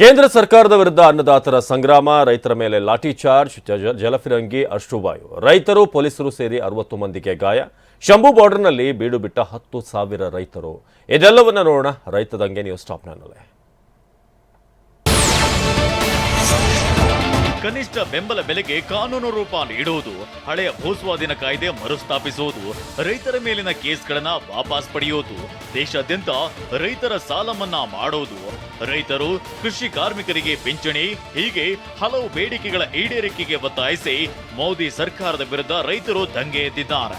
ಕೇಂದ್ರ ಸರ್ಕಾರದ ವಿರುದ್ಧ ಅನ್ನದಾತರ ಸಂಗ್ರಾಮ, ರೈತರ ಮೇಲೆ ಲಾಠಿ ಚಾರ್ಜ್ ಜಲಫಿರಂಗಿ ಅಶ್ರುವಾಯು ರೈತರು, ಪೊಲೀಸರು ಸೇರಿ ಅರವತ್ತು ಮಂದಿಗೆ ಗಾಯ. ಶಂಭು ಬಾರ್ಡರ್ನಲ್ಲಿ ಬೀಡು ಬಿಟ್ಟ ಹತ್ತು ಸಾವಿರ ರೈತರು. ಇದೆಲ್ಲವನ್ನ ನೋಡೋಣ ರೈತ ದಂಗೆ ನ್ಯೂಸ್ ಟಾಪ್ನಲ್ಲಿ ಕನಿಷ್ಠ ಬೆಂಬಲ ಬೆಲೆಗೆ ಕಾನೂನು ರೂಪ ನೀಡುವುದು, ಹಳೆಯ ಭೂಸ್ವಾಧೀನ ಕಾಯ್ದೆ ಮರುಸ್ಥಾಪಿಸುವುದು, ರೈತರ ಮೇಲಿನ ಕೇಸ್ಗಳನ್ನ ವಾಪಸ್ ಪಡೆಯುವುದು, ದೇಶಾದ್ಯಂತ ರೈತರ ಸಾಲ ಮನ್ನಾ ಮಾಡುವುದು ರೈತರು, ಕೃಷಿ ಕಾರ್ಮಿಕರಿಗೆ ಪಿಂಚಣಿ, ಹೀಗೆ ಹಲವು ಬೇಡಿಕೆಗಳ ಈಡೇರಿಕೆಗೆ ಒತ್ತಾಯಿಸಿ ಮೋದಿ ಸರ್ಕಾರದ ವಿರುದ್ಧ ರೈತರು ದಂಗೆ ಎದ್ದಿದ್ದಾರೆ.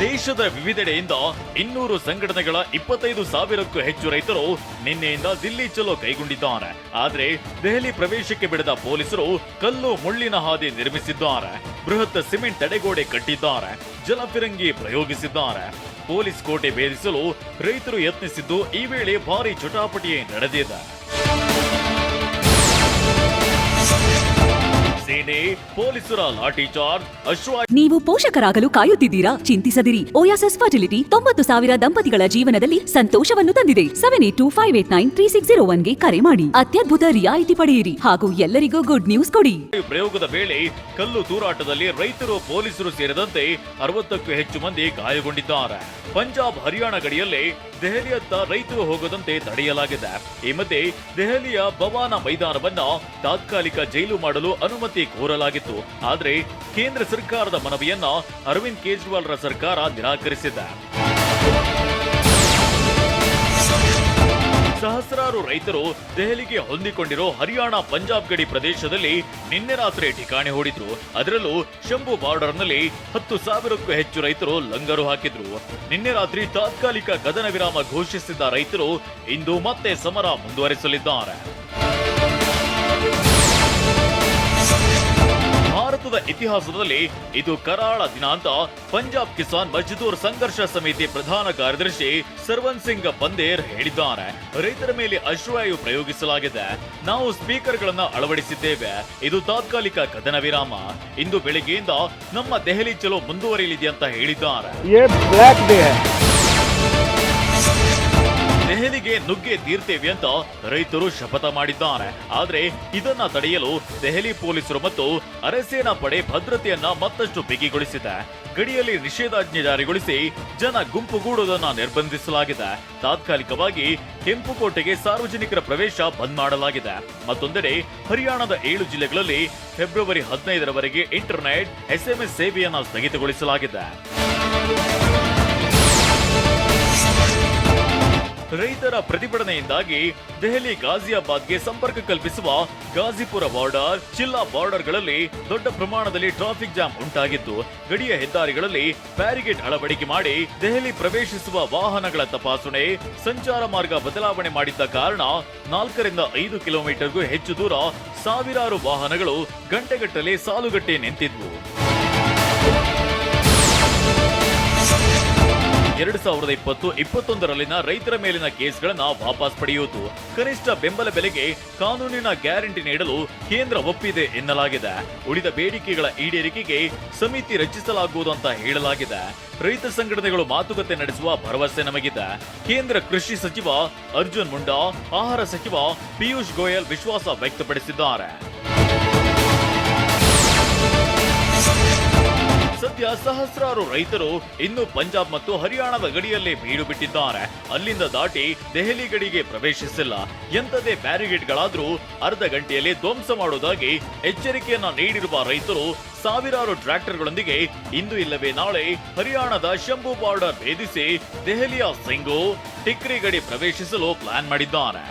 ದೇಶದ ವಿವಿಧೆಡೆಯಿಂದ ಇನ್ನೂರು ಸಂಘಟನೆಗಳ ಇಪ್ಪತ್ತೈದು ಸಾವಿರಕ್ಕೂ ಹೆಚ್ಚು ರೈತರು ನಿನ್ನೆಯಿಂದ ದಿಲ್ಲಿ ಚಲೋ ಕೈಗೊಂಡಿದ್ದಾರೆ. ಆದರೆ ದೆಹಲಿ ಪ್ರವೇಶಕ್ಕೆ ಬಿಡದ ಪೊಲೀಸರು ಕಲ್ಲು ಮುಳ್ಳಿನ ಹಾದಿ ನಿರ್ಮಿಸಿದ್ದಾರೆ. ಬೃಹತ್ ಸಿಮೆಂಟ್ ತಡೆಗೋಡೆ ಕಟ್ಟಿದ್ದಾರೆ. ಜಲಫಿರಂಗಿ ಪ್ರಯೋಗಿಸಿದ್ದಾರೆ. ಪೊಲೀಸ್ ಕೋಟೆ ಭೇದಿಸಲು ರೈತರು ಯತ್ನಿಸಿದ್ದು ಈ ವೇಳೆ ಭಾರಿ ಚಟಾಪಟಿಯೇ ನಡೆದಿದೆ. ಸೇನೆ ಪೊಲೀಸರ ಲಾಠಿ ಚಾರ್ಜ್ ಅಶ್ವ ನೀವು ಪೋಷಕರಾಗಲು ಕಾಯುತ್ತಿದ್ದೀರಾ? ಚಿಂತಿಸದಿರಿ. ಓಯಾಸಸ್ ಫರ್ಟಿಲಿಟಿ ತೊಂಬತ್ತು ಸಾವಿರ ದಂಪತಿಗಳ ಜೀವನದಲ್ಲಿ ಸಂತೋಷವನ್ನು ತಂದಿದೆ. Seven eight two five eight nine three six zero ಒನ್ಗೆ ಕರೆ ಮಾಡಿ. ಅತ್ಯದ್ಭುತ ರಿಯಾಯಿತಿ ಪಡೆಯಿರಿ ಹಾಗೂ ಎಲ್ಲರಿಗೂ ಗುಡ್ ನ್ಯೂಸ್ ಕೊಡಿ. ಪ್ರಯೋಗದ ವೇಳೆ ಕಲ್ಲು ತೂರಾಟದಲ್ಲಿ ರೈತರು ಪೊಲೀಸರು ಸೇರಿದಂತೆ ಅರವತ್ತಕ್ಕೂ ಹೆಚ್ಚು ಮಂದಿ ಗಾಯಗೊಂಡಿದ್ದಾರೆ. ಪಂಜಾಬ್ ಹರಿಯಾಣ ಗಡಿಯಲ್ಲಿ ದೆಹಲಿಯತ್ತ ರೈತರು ಹೋಗದಂತೆ ತಡೆಯಲಾಗಿದೆ. ಈ ಮಧ್ಯೆ ದೆಹಲಿಯ ಭವಾನ ಮೈದಾನವನ್ನ ತಾತ್ಕಾಲಿಕ ಜೈಲು ಮಾಡಲು ಅನುಮತಿ ಕೋರಲಾಗಿತ್ತು. ಆದರೆ ಕೇಂದ್ರ ಸರ್ಕಾರದ ಮನವಿಯನ್ನ ಅರವಿಂದ್ ಕೇಜ್ರಿವಾಲ್ರ ಸರ್ಕಾರ ನಿರಾಕರಿಸಿದೆ. ಸಹಸ್ರಾರು ರೈತರು ದೆಹಲಿಗೆ ಹೊಂದಿಕೊಂಡಿರೋ ಹರಿಯಾಣ ಪಂಜಾಬ್ ಗಡಿ ಪ್ರದೇಶದಲ್ಲಿ ನಿನ್ನೆ ರಾತ್ರಿ ಠಿಕಾಣೆ ಹೂಡಿದ್ರು. ಅದರಲ್ಲೂ ಶಂಭು ಬಾರ್ಡರ್ನಲ್ಲಿ ಹತ್ತು ಸಾವಿರಕ್ಕೂ ಹೆಚ್ಚು ರೈತರು ಲಂಗರು ಹಾಕಿದ್ರು. ನಿನ್ನೆ ರಾತ್ರಿ ತಾತ್ಕಾಲಿಕ ಕದನ ವಿರಾಮ ಘೋಷಿಸಿದ್ದ ರೈತರು ಇಂದು ಮತ್ತೆ ಸಮರ ಮುಂದುವರಿಸಲಿದ್ದಾರೆ. ಭಾರತದ ಇತಿಹಾಸದಲ್ಲಿ ಇದು ಕರಾಳ ದಿನ ಅಂತ ಪಂಜಾಬ್ ಕಿಸಾನ್ ಮಜ್ದೂರ್ ಸಂಘರ್ಷ ಸಮಿತಿ ಪ್ರಧಾನ ಕಾರ್ಯದರ್ಶಿ ಸರ್ವನ್ ಸಿಂಗ್ ಬಂದೇರ್ ಹೇಳಿದ್ದಾರೆ. ರೈತರ ಮೇಲೆ ಅಶ್ವಾಯು ಪ್ರಯೋಗಿಸಲಾಗಿದೆ. ನಾವು ಸ್ಪೀಕರ್ ಗಳನ್ನ ಅಳವಡಿಸಿದ್ದೇವೆ. ಇದು ತಾತ್ಕಾಲಿಕ ಕದನ ವಿರಾಮ. ಇಂದು ಬೆಳಿಗ್ಗೆಯಿಂದ ನಮ್ಮ ದೆಹಲಿ ಚಲೋ ಮುಂದುವರಿಯಲಿದೆ ಅಂತ ಹೇಳಿದ್ದಾರೆ. ದೆಹಲಿಗೆ ನುಗ್ಗೆ ತೀರ್ತೇವೆ ಅಂತ ರೈತರು ಶಪಥ ಮಾಡಿದ್ದಾರೆ. ಆದ್ರೆ ಇದನ್ನ ತಡೆಯಲು ದೆಹಲಿ ಪೊಲೀಸರು ಮತ್ತು ಅರೆಸೇನಾ ಪಡೆ ಭದ್ರತೆಯನ್ನ ಮತ್ತಷ್ಟು ಬಿಗಿಗೊಳಿಸಿದೆ. ಗಡಿಯಲ್ಲಿ ನಿಷೇಧಾಜ್ಞೆ ಜಾರಿಗೊಳಿಸಿ ಜನ ಗುಂಪುಗೂಡುವುದನ್ನು ನಿರ್ಬಂಧಿಸಲಾಗಿದೆ. ತಾತ್ಕಾಲಿಕವಾಗಿ ಕೆಂಪುಕೋಟೆಗೆ ಸಾರ್ವಜನಿಕರ ಪ್ರವೇಶ ಬಂದ್ ಮಾಡಲಾಗಿದೆ. ಮತ್ತೊಂದೆಡೆ ಹರಿಯಾಣದ ಏಳು ಜಿಲ್ಲೆಗಳಲ್ಲಿ ಫೆಬ್ರವರಿ ಹದಿನೈದರವರೆಗೆ ಇಂಟರ್ನೆಟ್, ಎಸ್ಎಂಎಸ್ ಸೇವೆಯನ್ನ ಸ್ಥಗಿತಗೊಳಿಸಲಾಗಿದೆ. ರೈತರ ಪ್ರತಿಭಟನೆಯಿಂದಾಗಿ ದೆಹಲಿ ಗಾಜಿಯಾಬಾದ್ಗೆ ಸಂಪರ್ಕ ಕಲ್ಪಿಸುವ ಗಾಜಿಪುರ ಬಾರ್ಡರ್ ಚಿಲ್ಲಾ ಬಾರ್ಡರ್ಗಳಲ್ಲಿ ದೊಡ್ಡ ಪ್ರಮಾಣದಲ್ಲಿ ಟ್ರಾಫಿಕ್ ಜಾಮ್ ಉಂಟಾಗಿದ್ದು, ಗಡಿಯ ಹೆದ್ದಾರಿಗಳಲ್ಲಿ ಬ್ಯಾರಿಗೇಟ್ ಅಳವಡಿಕೆ ಮಾಡಿ ದೆಹಲಿ ಪ್ರವೇಶಿಸುವ ವಾಹನಗಳ ತಪಾಸಣೆ, ಸಂಚಾರ ಮಾರ್ಗ ಬದಲಾವಣೆ ಮಾಡಿದ್ದ ಕಾರಣ ನಾಲ್ಕರಿಂದ ಐದು ಕಿಲೋಮೀಟರ್ಗೂ ಹೆಚ್ಚು ದೂರ ಸಾವಿರಾರು ವಾಹನಗಳು ಗಂಟೆಗಟ್ಟಲೆ ಸಾಲುಗಟ್ಟೆ ನಿಂತಿದ್ವು. ಎರಡು ಸಾವಿರದ ಇಪ್ಪತ್ತು, ಇಪ್ಪತ್ತೊಂದರಲ್ಲಿನ ರೈತರ ಮೇಲಿನ ಕೇಸ್ಗಳನ್ನ ವಾಪಸ್ ಪಡೆಯುವುದು. ಕನಿಷ್ಠ ಬೆಂಬಲ ಬೆಲೆಗೆ ಕಾನೂನಿನ ಗ್ಯಾರಂಟಿ ನೀಡಲು ಕೇಂದ್ರ ಒಪ್ಪಿದೆ ಎನ್ನಲಾಗಿದೆ. ಉಳಿದ ಬೇಡಿಕೆಗಳ ಈಡೇರಿಕೆಗೆ ಸಮಿತಿ ರಚಿಸಲಾಗುವುದು ಅಂತ ಹೇಳಲಾಗಿದೆ. ರೈತ ಸಂಘಟನೆಗಳು ಮಾತುಕತೆ ನಡೆಸುವ ಭರವಸೆ ನಮಗಿದೆ. ಕೇಂದ್ರ ಕೃಷಿ ಸಚಿವ ಅರ್ಜುನ್ ಮುಂಡಾ, ಆಹಾರ ಸಚಿವ ಪಿಯೂಷ್ ಗೋಯಲ್ ವಿಶ್ವಾಸ ವ್ಯಕ್ತಪಡಿಸಿದ್ದಾರೆ. ಸದ್ಯ ಸಹಸ್ರಾರು ರೈತರು ಇನ್ನು ಪಂಜಾಬ್ ಮತ್ತು ಹರಿಯಾಣದ ಗಡಿಯಲ್ಲಿ ಬೀಡು ಬಿಟ್ಟಿದ್ದಾರೆ. ಅಲ್ಲಿಂದ ದಾಟಿ ದೆಹಲಿ ಗಡಿಗೆ ಪ್ರವೇಶಿಸಿಲ್ಲ. ಎಂಥದೇ ಬ್ಯಾರಿಗೇಡ್ಗಳಾದ್ರೂ ಅರ್ಧ ಗಂಟೆಯಲ್ಲಿ ಧ್ವಂಸ ಮಾಡುವುದಾಗಿ ಎಚ್ಚರಿಕೆಯನ್ನ ನೀಡಿರುವ ರೈತರು ಸಾವಿರಾರು ಟ್ರ್ಯಾಕ್ಟರ್ಗಳೊಂದಿಗೆ ಇಂದು ಇಲ್ಲವೇ ನಾಳೆ ಹರಿಯಾಣದ ಶಂಭು ಬಾರ್ಡರ್ ಭೇದಿಸಿ ದೆಹಲಿಯ ಸಿಂಗು ಟಿಕ್ರಿ ಗಡಿ ಪ್ರವೇಶಿಸಲು ಪ್ಲಾನ್ ಮಾಡಿದ್ದಾರೆ.